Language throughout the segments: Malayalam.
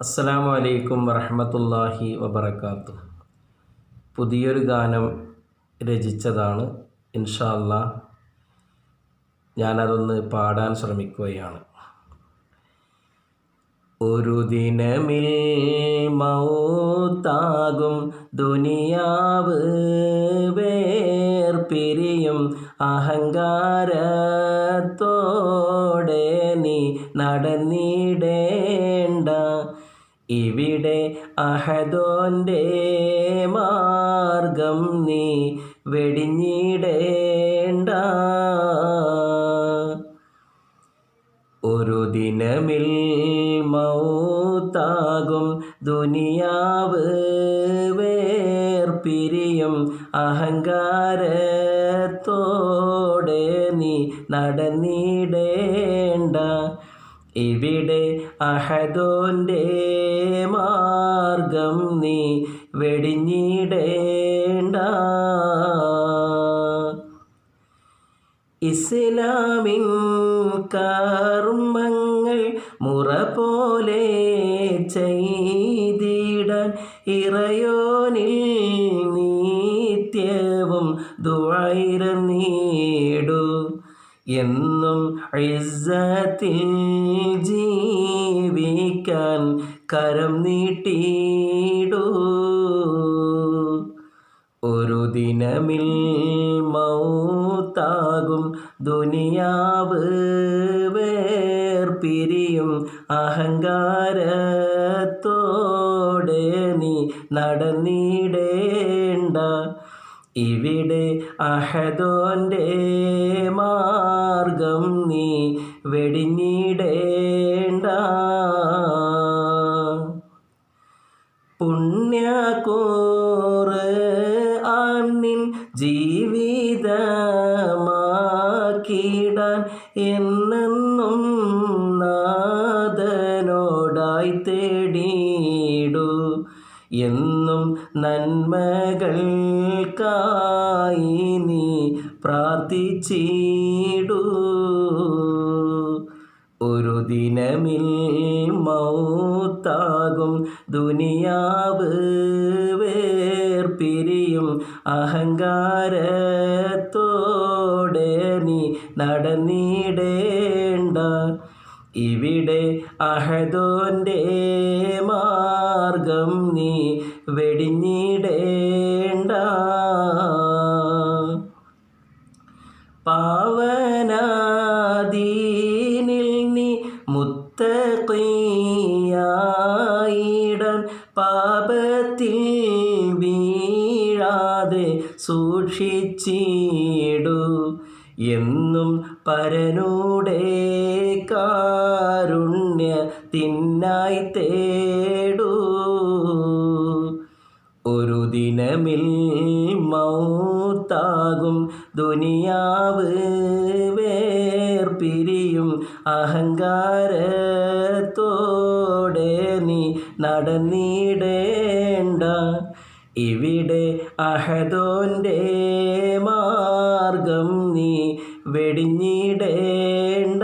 അസ്സലാമു അലൈക്കും വറഹമത്തല്ലാഹി വബർക്കാത്തു പുതിയൊരു ഗാനം രചിച്ചതാണ്. ഇൻഷാ അല്ലാ ഞാനതൊന്ന് പാടാൻ ശ്രമിക്കുകയാണ്. ഒരു ദിനമിൽ മൗത്താകും ദുനിയാവ് വേർപിരിയും അഹങ്കാരത്തോടെ നീ നടന്നിടേണ്ട. ഇവിടെ അഹദോന്റെ മാർഗം നീ വെടിഞ്ഞിടേണ്ട. ദിനമിൽ മൗത്താകും ദുനിയാവ് വേർപിരിയും അഹങ്കാരത്തോടെ നീ നടന്നിടേണ്ട. ഇവിടെ അഹദോന്റെ മാർഗം നീ വെടിഞ്ഞിടേണ്ട ഇസ്ലാമിൻ കർമ്മങ്ങൾ മുറ പോലെ ചെയ്തിടാൻ ഇറയോനിൽ നിത്യവും ദുഴൈരനീടു എന്നും ഇസ്സത്തിൽ ജീവിക്കാൻ കരം നീട്ടിയിടു ഒരു ദിനമിൽ മൗത്താകും ദുനിയാവ് വേർപിരിയും അഹങ്കാരത്തോടെ നീ നടന്നിടേണ്ട. ഇവിടെ അഹദോന്റെ മാർഗം നീ വെടിഞ്ഞിടേണ്ട. പുണ്യകൂറ് ആണിൻ ജീവിതമാക്കിടാൻ എന്നെന്നും നാദനോടായി തേടിയിടൂ. എന്നും നന്മകൾക്കായി നീ പ്രാർത്ഥിച്ചിടൂ. ഒരു ദിനമിൽ മൗത്താകും ദുനിയാവ് വേർപിരിയും അഹങ്കാരത്തോടെ നീ നടന്നിടേണ്ട. ഇവിടെ അഹദോന്റെ മാർഗം നീ വെടിഞ്ഞിടേണ്ട. പാവനാദീനിൽ പാപത്തിൽ വീഴാതെ സൂക്ഷിച്ചിടൂ. എന്നും പരനൂടെ കാരുണ്യ തിന്നായി തേടൂ. ഒരു ദിനമിൽ മൗത്താകും ദുനിയാവ് വേർപിരിയും പിരിയും നീ നടന്നിടേണ്ട. ഇവിടെ അഹദോന്റെ മാർഗം നീ വെടിഞ്ഞിടേണ്ട.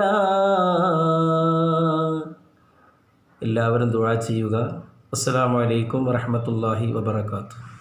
എല്ലാവരും ദുഴ ചെയ്യുക. അസ്സാം വലൈക്കും വരഹമത്തല്ലാഹി വബറകാതുഹു.